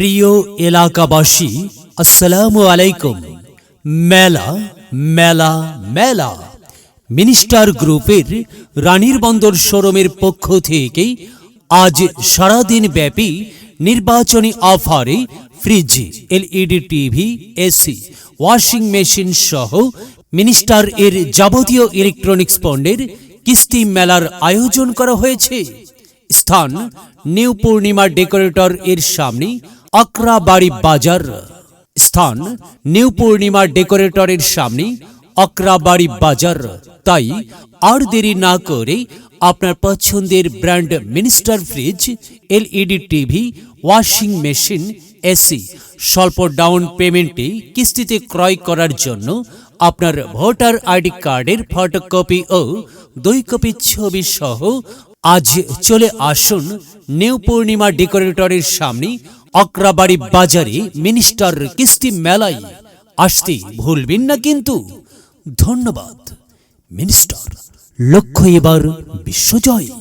প্রিয় এলাকাবাসী, আসসালামু আলাইকুম। মেলা মেলা মেলা। মিনিস্টার গ্রুপের রানীর বন্দর শোরুমের পক্ষ থেকে আজ সারাদিন ব্যাপী নির্বাচনী অফারে fridge, LED TV, AC, washing machine সহ মিনিস্টার এর যাবতীয় ইলেকট্রনিক্স পণ্যের কিস্তি মেলার আয়োজন করা হয়েছে। স্থান, নিউ পূর্ণিমা ডেকোরেটর এর সামনে আকরাবাড়ি বাজার, স্থান নিউ পূর্ণিমা ডেকোরেটরের সামনে অকরাবাড়ি বাজার। তাই আর দেরি না করে আপনার পছন্দের brand Minister fridge, LED TV, washing machine, AC, স্বল্প ডাউন পেমেন্টে কিস্তিতে ক্রয় করার জন্য আপনার ভোটার আইডি কার্ডের ফটোকপি ও দুই কপি ছবি সহ আজ চলে আসুন নিউ পূর্ণিমা ডেকোরেটরের সামনে অকরাবাড়ি বাজারে মিনিস্টার কিস্তি মেলায় আসতে ভুলবেন না কিন্তু। ধন্যবাদ। মিনিস্টার লক্ষ্য এবার বিশ্বজয়।